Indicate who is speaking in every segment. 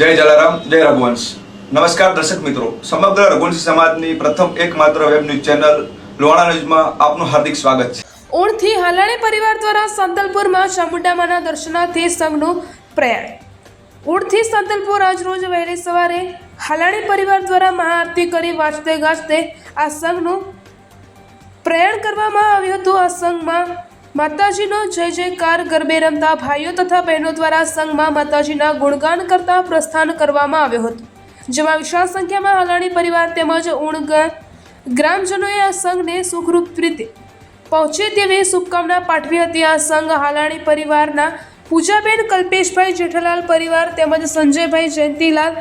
Speaker 1: જય જલારામ, જય રઘુવંશ. નમસ્કાર દર્શક મિત્રો. સમગ્ર રઘુવંશી સમાજની પ્રથમ એકમાત્ર વેબ ન્યૂઝ ચેનલ લોણા ન્યૂઝમાં આપનું હાર્દિક સ્વાગત છે.
Speaker 2: ઉણથી હાલાણી પરિવાર દ્વારા સંતલપુરમાં ચામુંડામાના દર્શનાર્થે સંઘનું પ્રયાણ ઉણથી સંતલપુર આજરોજ વહેલી સવારે હાલાણી પરિવાર દ્વારા મહાઆરતી કરી વાંચતે ગાજતે આ સંઘનું પ્રયાણ કરવામાં આવ્યું હતું. આ સંઘમાં માતાજીનો જય જયકાર, ગરબે રમતા ભાઈઓ તથા બહેનો દ્વારા સંઘમાં માતાજીના ગુણગાન કરતા પ્રસ્થાન કરવામાં આવ્યો હતો. જેમાં વિશાળ સંખ્યામાં હાલાણી પરિવાર તેમજ ઉણ ગ્રામજનોએ આ સંઘને સુખરૂપ રીતે પહોંચે તેવી શુભકામના પાઠવી હતી. આ સંઘ હાલાણી પરિવારના પૂજાબેન કલ્પેશભાઈ જેઠાલાલ પરિવાર તેમજ સંજયભાઈ જયંતિલાલ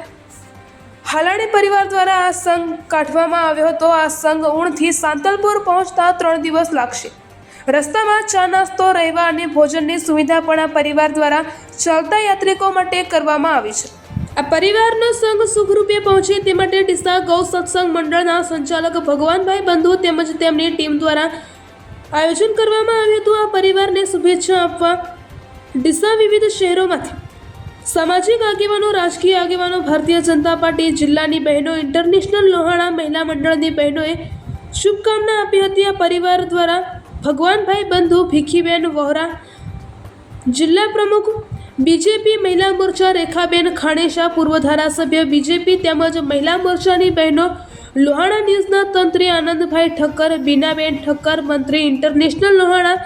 Speaker 2: હાલાણી પરિવાર દ્વારા આ સંઘ કાઢવામાં આવ્યો હતો. આ સંઘ ઉણથી સાંતલપુર પહોંચતા ત્રણ દિવસ લાગશે. રસ્તામાં ચા નાસ્તો, રહેવા અને ભોજનની સુવિધા પણ આ પરિવાર દ્વારા ચાલતા યાત્રિકો માટે કરવામાં આવી છે. આ પરિવારનો સંઘ સુખરૂપે પહોંચે તે માટે ડીસા ગૌ સત્સંગ મંડળના સંચાલક ભગવાનભાઈ બંધુ તેમજ તેમની ટીમ દ્વારા આયોજન કરવામાં આવ્યું હતું. આ પરિવારને શુભેચ્છા આપવા ડીસા વિવિધ શહેરોમાંથી સામાજિક આગેવાનો, રાજકીય આગેવાનો, ભારતીય જનતા પાર્ટી, જિલ્લાની બહેનો, ઇન્ટરનેશનલ લોહાણા મહિલા મંડળની બહેનોએ શુભકામના આપી હતી. આ પરિવાર દ્વારા ભગવાનભાઈ બંધુ, ભીખીબેન વોહરા, જિલ્લા પ્રમુખ, બીજેપી મહિલા મોરચા, રેખાબેન ખાણેશા, પૂર્વ ધારાસભ્ય બીજેપી તેમજ મહિલા મોરચાની બહેનો, લોહાણા ન્યૂઝના તંત્રી આનંદભાઈ ઠક્કર, બીનાબેન ઠક્કર, મંત્રી ઇન્ટરનેશનલ લોહાણા,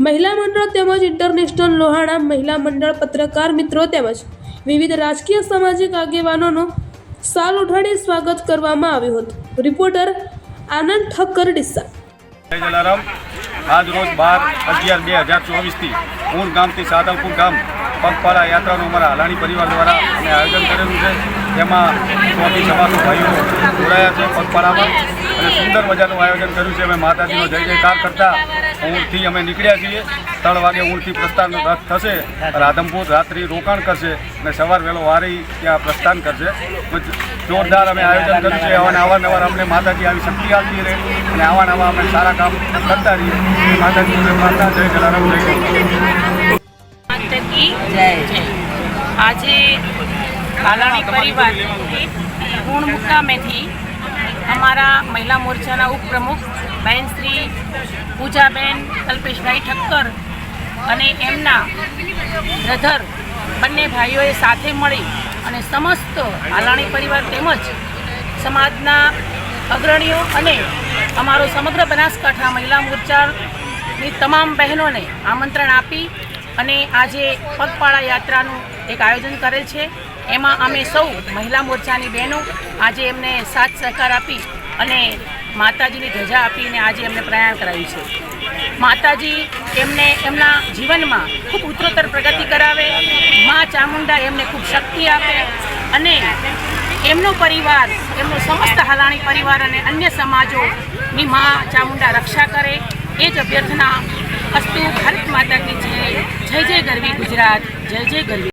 Speaker 2: મહિલા મંડળ તેમજ ઇન્ટરનેશનલ લોહાણા, મહિલા મંડળ પત્રકાર મિત્રો તેમજ વિવિધ રાજકીય સામાજિક આગેવાનોનું સાલ ઉઠાડી સ્વાગત કરવામાં આવ્યું હતું. રિપોર્ટર આનંદ ઠક્કર ડિસ્સા
Speaker 3: આજ રોજ બાર અગિયાર બે હજાર ચોવીસથી ઊંઘ ગામથી સાદલપુર ગામ પગપાળા યાત્રાનું અમારા હાલાણી પરિવાર દ્વારા અમે આયોજન કરેલું છે. તેમાં સ્વામી સમાજના ભાઈઓ જોડાયા છે પગપાળામાં અને સુંદર મજાનું આયોજન કર્યું છે. અમે માતાજીનો જય જયકાર કરતા ઊંઘથી અમે નીકળ્યા છીએ. ત્રણ વાગે ઊંટથી પ્રસ્થાન થશે રાધમપુર રાત્રિ રોકાણ કરશે અને સવાર વહેલો વારી ત્યાં પ્રસ્થાન કરશે. જોરદાર અમે આયોજન કર્યું છે. અને અવારનવાર અમને માતાજી આવી શક્તિ આપતી રહે અને આવા અમે સારા કામ કરતા રહીએ. માતાજી માતા, જય જલારામ, જય
Speaker 4: આજે પરિવાર અમારા મહિલા મોરચાના ઉપપ્રમુખ બહેન શ્રી પૂજાબેન, કલ્પેશભાઈ ઠક્કર અને એમના બ્રધર બંને ભાઈઓએ સાથે મળી અને સમસ્ત હાલાણી પરિવાર તેમજ સમાજના અગ્રણીઓ અને અમારો સમગ્ર બનાસકાંઠા મહિલા મોરચાની તમામ બહેનોને આમંત્રણ આપી અને આજે પગપાળા યાત્રાનું એક આયોજન કરેલ છે. એમાં અમે સૌ મહિલા મોરચાની બહેનો આજે એમને સાથ સહકાર આપી અને માતાજીની ધજા આપીને આજે એમને પ્રયાણ કરાવ્યું છે. માતાજી એમને એમના જીવનમાં ખૂબ ઉત્તરોત્તર પ્રગતિ કરાવે, મા ચામુંડા એમને ખૂબ શક્તિ આપે અને એમનો પરિવાર, એમનો સમસ્ત હાલાણી પરિવાર અને અન્ય સમાજોની મા ચામુંડા રક્ષા કરે. એ જ અભ્યર્થના અસ્તુ ભારત માતા કી જય જય જય ગરવી ગુજરાત, જય જય ગરવી